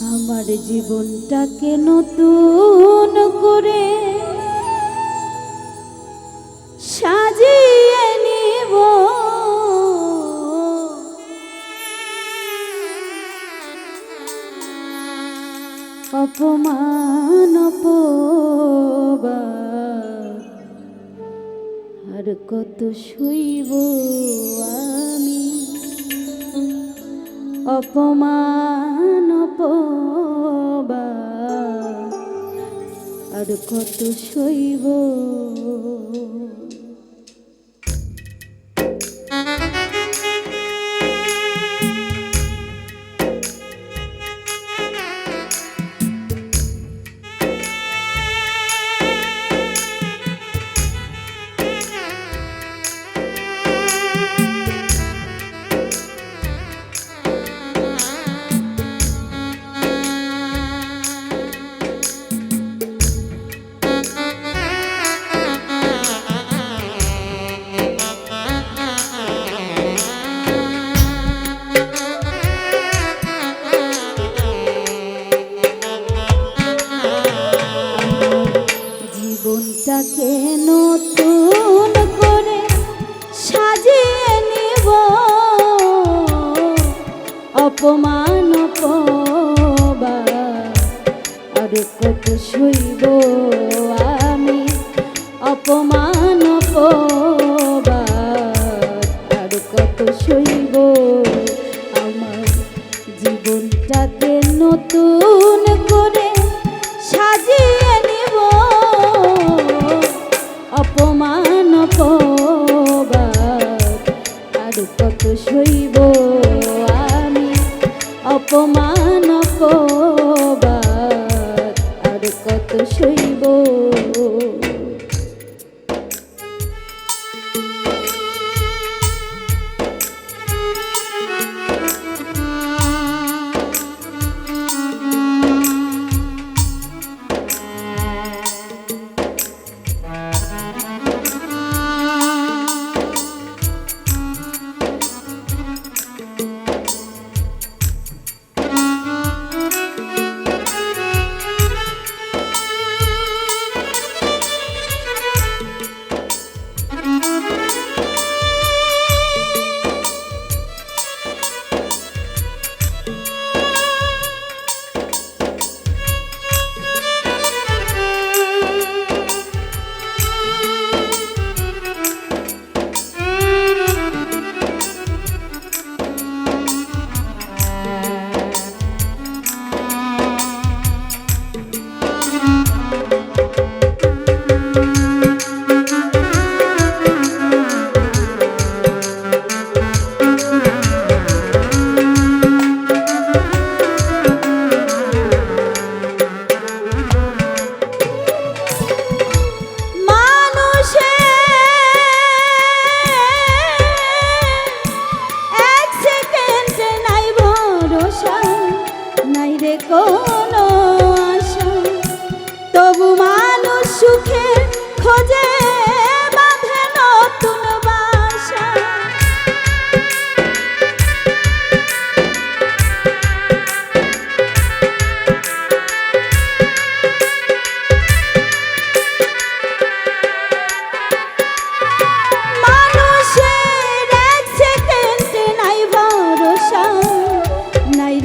আমার জীবনটাকে নতুন করে সাজিয়ে নিব? অপমান আর কত শুইব আমি? অপমান বোবা আর কত সইব? অপমান পবা আর কত শুইব আমি? অপমান পবা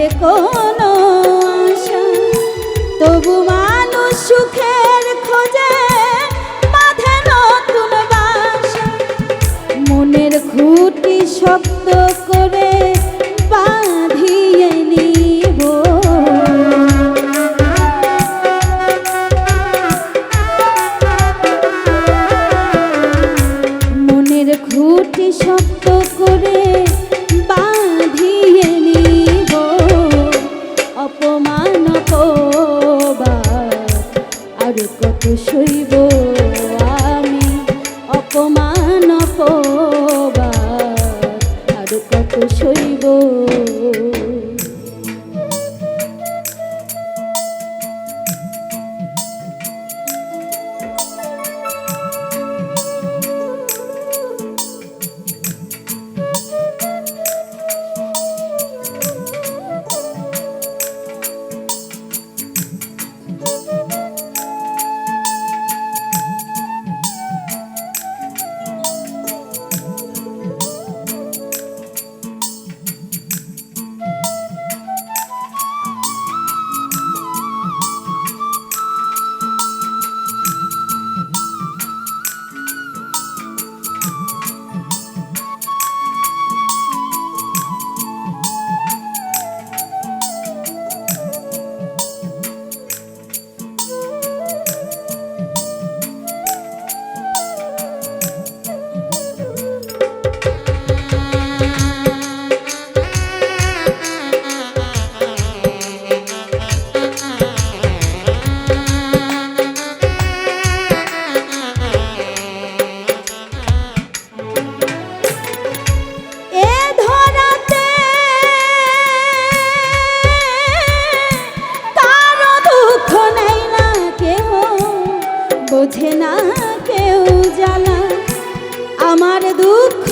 দেখো কোন তবু মা কত সইব?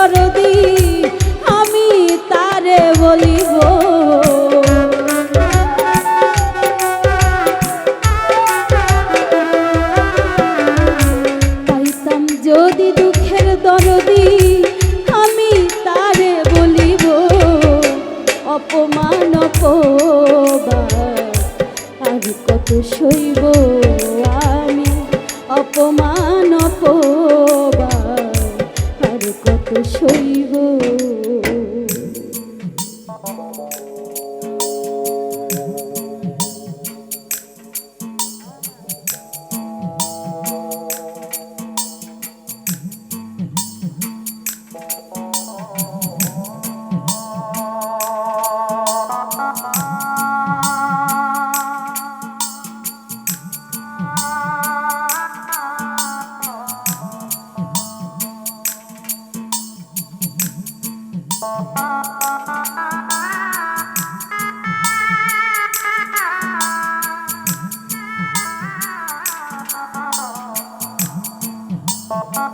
শারদী শৈব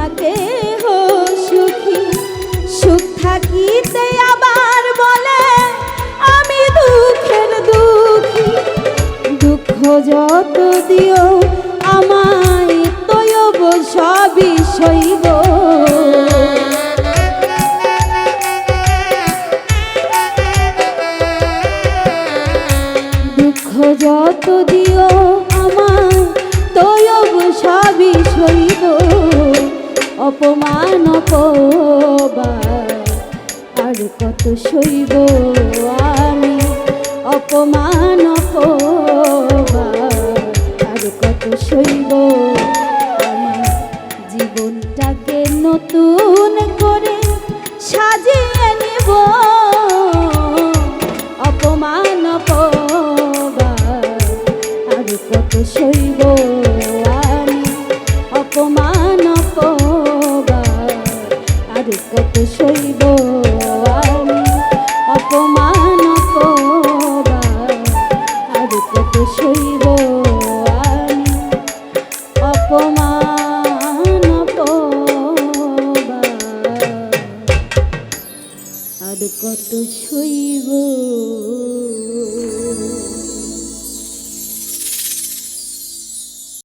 না কেহ সুখী সুখ থাকিতে আবার বলে আমি দুঃখের দুঃখী দুঃখ যত দিও আর কত সইব আমি অপমান আর কত সইব